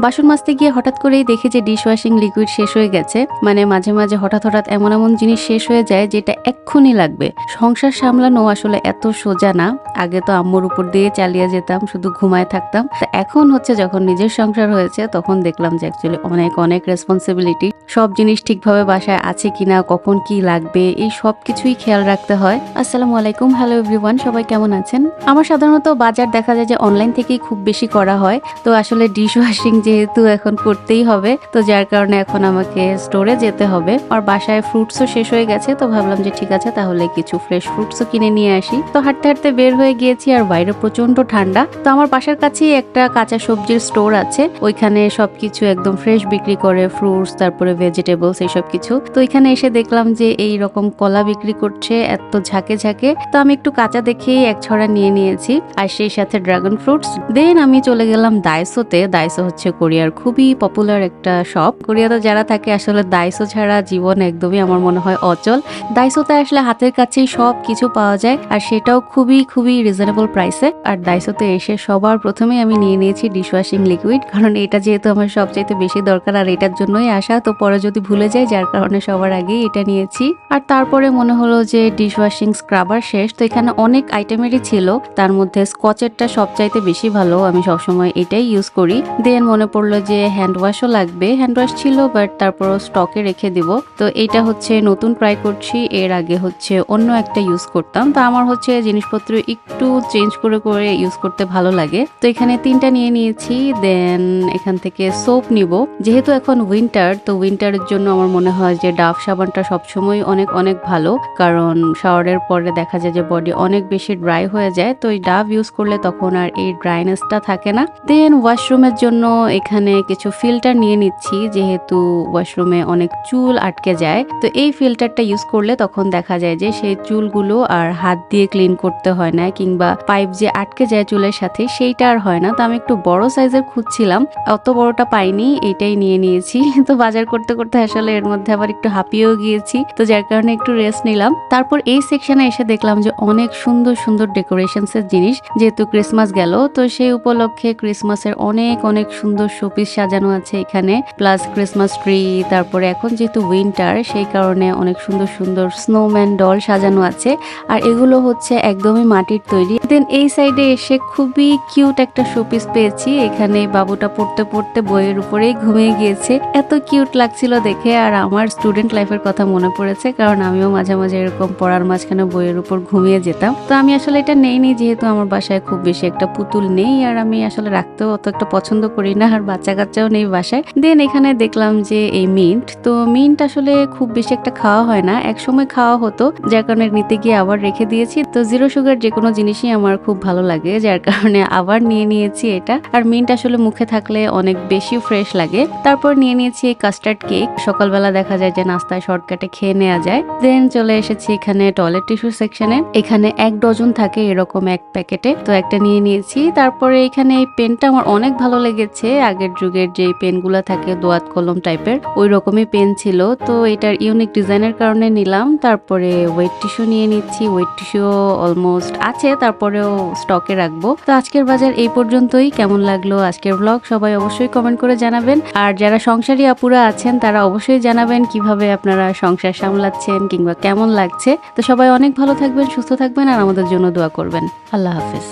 বাসন মাজতে গিয়ে হঠাৎ করেই দেখি যে ডিশ ওয়াশিং লিকুইড শেষ হয়ে গেছে। মানে মাঝে মাঝে হঠাৎ হঠাৎ এমন এমন জিনিস শেষ হয়ে যায় যেটা এক্ষুনি লাগবে। সংসার সামলানো আসলে এত সোজা না। আগে তো আম্মুর উপর দিয়ে চালিয়ে যেতাম, শুধু ঘুমায় থাকতাম। এখন হচ্ছে যখন নিজের সংসার হয়েছে, তখন দেখলাম যে অ্যাকচুয়ালি অনেক অনেক রেসপন্সিবিলিটি সব জিনিস ঠিকভাবে বাসায় আছে কিনা, কখন কি লাগবে, এই সব কিছুই খেয়াল রাখতে হয়। আসসালামু আলাইকুম হ্যালো এভরিওয়ান সবাই কেমন আছেন? আমার সাধারণত বাজার দেখা যায় যে অনলাইন থেকেই খুব বেশি করা হয়। তো আসলে ডিশ ওয়াশিং যেহেতু এখন করতেই হবে, তো যার কারণে এখন আমাকে স্টোরে যেতে হবে। আর বাসায় ফ্রুটসও শেষ হয়ে গেছে, তো ভাবলাম যে ঠিক আছে, তাহলে কিছু ফ্রেশ ফ্রুটসও কিনে নিয়ে আসি। তো হাঁটতে হাঁটতে বের হয়ে গিয়েছি, আর বাইরে প্রচণ্ড ঠান্ডা। তো আমার বাসার কাছেই একটা কাঁচা সবজির স্টোর আছে, ওইখানে সবকিছু একদম ফ্রেশ বিক্রি করে ফ্রুটস তারপরে ভেজিটেবলস এইসব কিছু। তো এখানে এসে দেখলাম যে এই রকম কলা বিক্রি করছে, এত ঝাঁকে ঝাঁকে। তো আমি একটু কাঁচা দেখেই এক ছড়া নিয়ে নিয়েছি, আর সেই সাথে ড্রাগন ফ্রুটস দেন আমি চলে গেলাম দাইসোতে দাইসো হচ্ছে কোরিয়ার খুবই পপুলার একটা শপ কোরিয়াতে যারা থাকে, আসলে দাইসো ছাড়া জীবন একদমই আমার মনে হয় অচল। দাইসোতে আসলে হাতের কাছেই সব কিছু পাওয়া যায়, আর সেটাও খুবই খুবই রিজনেবল প্রাইসে আর দাইসোতে এসে সবার প্রথমেই আমি নিয়ে নিয়েছি ডিশওয়াশিং লিকুইড কারণ এটা যেহেতু আমার সবচাইতে বেশি দরকার, আর এটার জন্যই আসা। তো পরে যদি ভুলে যাই, যার কারণে সবার আগেই এটা নিয়েছি। আর তারপরে মনে হলো যে ডিশওয়াশিং স্ক্রাবার শেষ, তো এখানে অনেক আইটেমেরই ছিল। তার মধ্যে স্কচেরটা সবচাইতে বেশি ভালো, আমি সবসময় এটাই ইউজ করি। দেন মনে পড়ল যে হ্যান্ড ওয়াশও লাগবে। হ্যান্ড ওয়াশ ছিল বাট তারপরও স্টকে রেখে দিব। তো এটা হচ্ছে নতুন ট্রাই করছি, এর আগে হচ্ছে অন্য একটা ইউজ করতাম। তো আমার হচ্ছে জিনিসপত্র একটু চেঞ্জ করে করে ইউজ করতে ভালো লাগে। তো এখানে তিনটা নিয়ে নিয়েছি দেন এখান থেকে সোপ নিব। যেহেতু এখন উইন্টার তো উইন্টারের জন্য আমার মনে হয় যে ডাভ সাবানটা সবসময় অনেক অনেক ভালো। কারণ শাওয়ারের পরে দেখা যায় যে বডি অনেক বেশি ড্রাই হয়ে যায়। তো এই ডাভ ইউজ করলে তখন আর এই ড্রাইনেসটা থাকে না। দেন ওয়াশরুমের জন্য এখানে কিছু ফিল্টার নিয়ে নিচ্ছি, যেহেতু ওয়াশরুমে অনেক চুল আটকে যায়। তো এই ফিল্টারটা ইউজ করলে তখন দেখা যায় যে সেই চুলগুলো আর হাত দিয়ে ক্লিন করতে হয় না, কিংবা পাইপ যে আটকে যায় চুলের সাথে, সেইটা আর হয় না। তো আমি একটু বড় সাইজের খুঁজছিলাম, অত বড়টা পাইনি, এটাই নিয়ে নিয়েছি। তো বাজার করতে করতে আসলে এর মধ্যে আবার একটু হাঁপিয়েও গিয়েছি। তো যার কারণে একটু রেস্ট নিলাম। তারপর এই সেকশনে এসে দেখলাম যে অনেক সুন্দর সুন্দর ডেকোরেশনস এর জিনিস। যেহেতু ক্রিসমাস গেল, তো সেই উপলক্ষে ক্রিসমাসের অনেক অনেক সুন্দর শোপিস সাজানো আছে এখানে প্লাস ক্রিসমাস ট্রি তারপরে এখন যেহেতু উইন্টার সেই কারণে অনেক সুন্দর সুন্দর স্নোম্যান ডল সাজানো আছে। আর এগুলো হচ্ছে একদমই মাটির তৈরি। দেন এই সাইডে এসে খুবই কিউট একটা শোপিস পেয়েছি। এখানে বাবুটা পড়তে পড়তে বইয়ের উপরেই ঘুমিয়ে গিয়েছে। এত কিউট লাগছিল দেখে আর আমার স্টুডেন্ট লাইফের কথা মনে পড়েছে কারণ আমিও মাঝে মাঝে এরকম পড়ার মাঝখানে বইয়ের উপর ঘুমিয়ে যেতাম। তো আমি আসলে এটা নেইনি, যেহেতু আমার বাসায় খুব বেশি একটা পুতুল নেই আর আমি আসলে রাখতেও অত একটা পছন্দ করি না। আর বাচ্চা কাচ্চাও নেই বাসায়। দেন এখানে দেখলাম যে এই মিন্ট তো মিন্ট আসলে খুব বেশি একটা খাওয়া হয় না। এক সময় খাওয়া হতো, যার কারণে নিতে গিয়ে আবার রেখে দিয়েছি। তো জিরো সুগার যে কোনো জিনিসই আমার খুব ভালো লাগে, যার কারণে আবার নিয়ে নিয়েছি এটা। আর মিন্ট আসলে মুখে থাকলে অনেক বেশি ফ্রেশ লাগে। তারপর নিয়ে নিয়েছি কাস্টার্ড কেক সকালবেলা দেখা যায় যে নাস্তায় শর্টকাটে খেয়ে নেওয়া যায়। দেন চলে এসেছি এখানে টয়লেট টিস্যু সেকশনে এখানে এক ডজন থাকে এরকম এক প্যাকেটে। তো একটা নিয়ে নিয়েছি। তারপরে এখানে এই পেনটা আমার অনেক ভালো লেগেছে। আগের যুগের যে পেনগুলো থাকে, দোয়াত কলম টাইপের ওই রকমই পেন ছিল। তো এটার ইউনিক ডিজাইনের কারণে নিলাম। তারপরে ওয়েট টিস্যু নিয়ে নিচ্ছি। ওয়েট টিস্যু অলমোস্ট আছে, তারপরেও স্টকে রাখব। তো আজকের বাজার এই পর্যন্তই। কেমন লাগল আজকের ব্লগ সবাই অবশ্যই কমেন্ট করে জানাবেন। আর যারা সংসারী আপুরা আছেন, তারা অবশ্যই জানাবেন কীভাবে আপনারা সংসার সামলাচ্ছেন কিংবা কেমন লাগছে। তো সবাই অনেক ভালো থাকবেন, সুস্থ থাকবেন, আর আমাদের জন্য দোয়া করবেন। আল্লাহ হাফেজ।